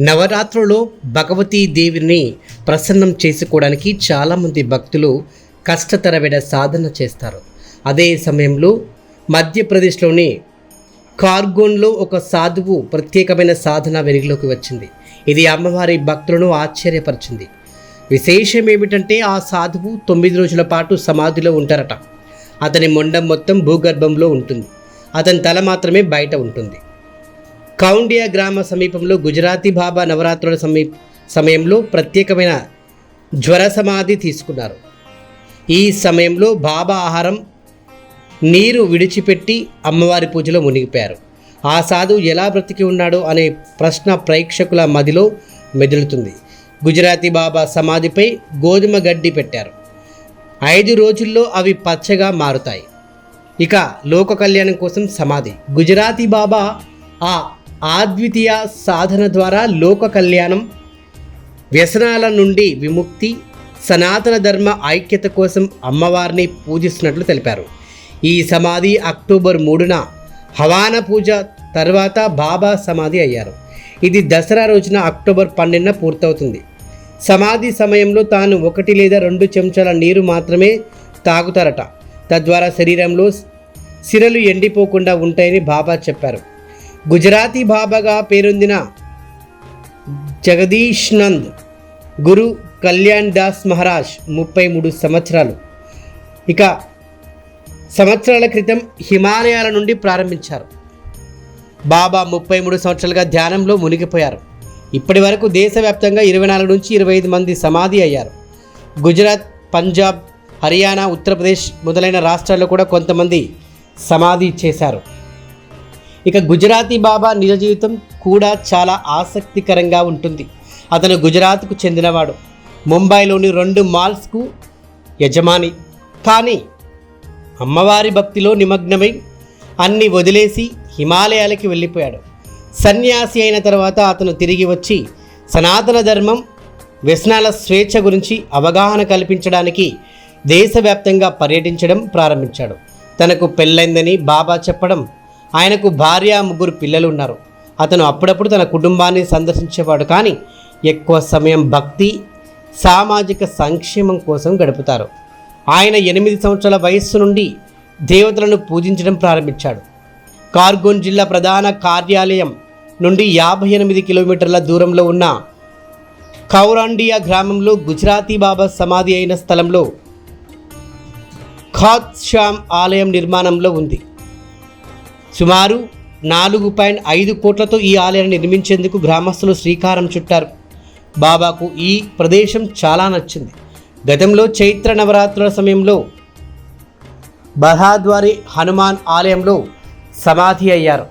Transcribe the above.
నవరాత్రులలో భగవతీ దేవిని ప్రసన్నం చేసుకోవడానికి చాలామంది భక్తులు కష్టతరమైన సాధన చేస్తారు. అదే సమయంలో మధ్యప్రదేశ్లోని కార్గోన్లో ఒక సాధువు ప్రత్యేకమైన సాధన వెలుగులోకి వచ్చింది. ఇది అమ్మవారి భక్తులను ఆశ్చర్యపరిచింది. విశేషం ఏమిటంటే ఆ సాధువు తొమ్మిది రోజుల పాటు సమాధిలో ఉంటారట. అతని మొండం మొత్తం భూగర్భంలో ఉంటుంది. అతని తల మాత్రమే బయట ఉంటుంది. కౌండియా గ్రామ సమీపంలో గుజరాతీ బాబా నవరాత్రుల సమీ సమయంలో ప్రత్యేకమైన జ్వర సమాధి తీసుకున్నారు. ఈ సమయంలో బాబా ఆహారం నీరు విడిచిపెట్టి అమ్మవారి పూజలో మునిగిపోయారు. ఆ సాధువు ఎలా బ్రతికి ఉన్నాడో అనే ప్రశ్న ప్రేక్షకుల మదిలో మెదులుతుంది. గుజరాతీ బాబా సమాధిపై గోధుమ గడ్డి పెట్టారు. ఐదు రోజుల్లో అవి పచ్చగా మారుతాయి. ఇక లోక కళ్యాణం కోసం సమాధి. గుజరాతీ బాబా ఆ ఆద్వితీయ సాధన ద్వారా లోక కళ్యాణం వ్యసనాల నుండి విముక్తి సనాతన ధర్మ ఐక్యత కోసం అమ్మవారిని పూజిస్తున్నట్లు తెలిపారు. ఈ సమాధి అక్టోబర్ మూడున హవాన పూజ తర్వాత బాబా సమాధి అయ్యారు. ఇది దసరా రోజున అక్టోబర్ పన్నెండున పూర్తవుతుంది. సమాధి సమయంలో తాను ఒకటి లేదా రెండు చెంచాల నీరు మాత్రమే తాగుతారట. తద్వారా శరీరంలో సిరలు ఎండిపోకుండా ఉంటాయని బాబా చెప్పారు. గుజరాతీ బాబాగా పేరొందిన జగదీష్ నంద్ గురు కళ్యాణ్ దాస్ మహారాజ్ ముప్పై మూడు సంవత్సరాలు. ఇక సంవత్సరాల క్రితం హిమాలయాల నుండి ప్రారంభించారు. బాబా ముప్పై మూడు సంవత్సరాలుగా ధ్యానంలో మునిగిపోయారు. ఇప్పటి వరకు దేశవ్యాప్తంగా ఇరవై నాలుగు నుంచి ఇరవై ఐదు మంది సమాధి అయ్యారు. గుజరాత్ పంజాబ్ హర్యానా ఉత్తరప్రదేశ్ మొదలైన రాష్ట్రాల్లో కూడా కొంతమంది సమాధి చేశారు. ఇక గుజరాతీ బాబా నిజ జీవితం కూడా చాలా ఆసక్తికరంగా ఉంటుంది. అతను గుజరాత్కు చెందినవాడు. ముంబైలోని రెండు మాల్స్కు యజమాని. కానీ అమ్మవారి భక్తిలో నిమగ్నమై అన్ని వదిలేసి హిమాలయాలకి వెళ్ళిపోయాడు. సన్యాసి అయిన తర్వాత అతను తిరిగి వచ్చి సనాతన ధర్మం వ్యసనాల స్వేచ్ఛ గురించి అవగాహన కల్పించడానికి దేశవ్యాప్తంగా పర్యటించడం ప్రారంభించాడు. తనకు పెళ్ళైందని బాబా చెప్పడం ఆయనకు భార్య ముగ్గురు పిల్లలు ఉన్నారు అతను అప్పుడప్పుడు తన కుటుంబాన్ని సందర్శించేవాడు కానీ ఎక్కువ సమయం భక్తి సామాజిక సంక్షేమం కోసం గడుపుతారు. ఆయన ఎనిమిది సంవత్సరాల వయస్సు నుండి దేవతలను పూజించడం ప్రారంభించాడు. కార్గోన్ జిల్లా ప్రధాన కార్యాలయం నుండి యాభై ఎనిమిది కిలోమీటర్ల దూరంలో ఉన్న కౌరాండియా గ్రామంలో గుజరాతీ బాబా సమాధి అయిన స్థలంలో ఖాత్ శ్యామ్ ఆలయం నిర్మాణంలో ఉంది. సుమారు నాలుగు పాయింట్ ఐదు కోట్లతో ఈ ఆలయాన్ని నిర్మించేందుకు గ్రామస్తులు శ్రీకారం చుట్టారు. బాబాకు ఈ ప్రదేశం చాలా నచ్చింది. గతంలో చైత్ర నవరాత్రుల సమయంలో బహాద్వారి హనుమాన్ ఆలయంలో సమాధి అయ్యారు.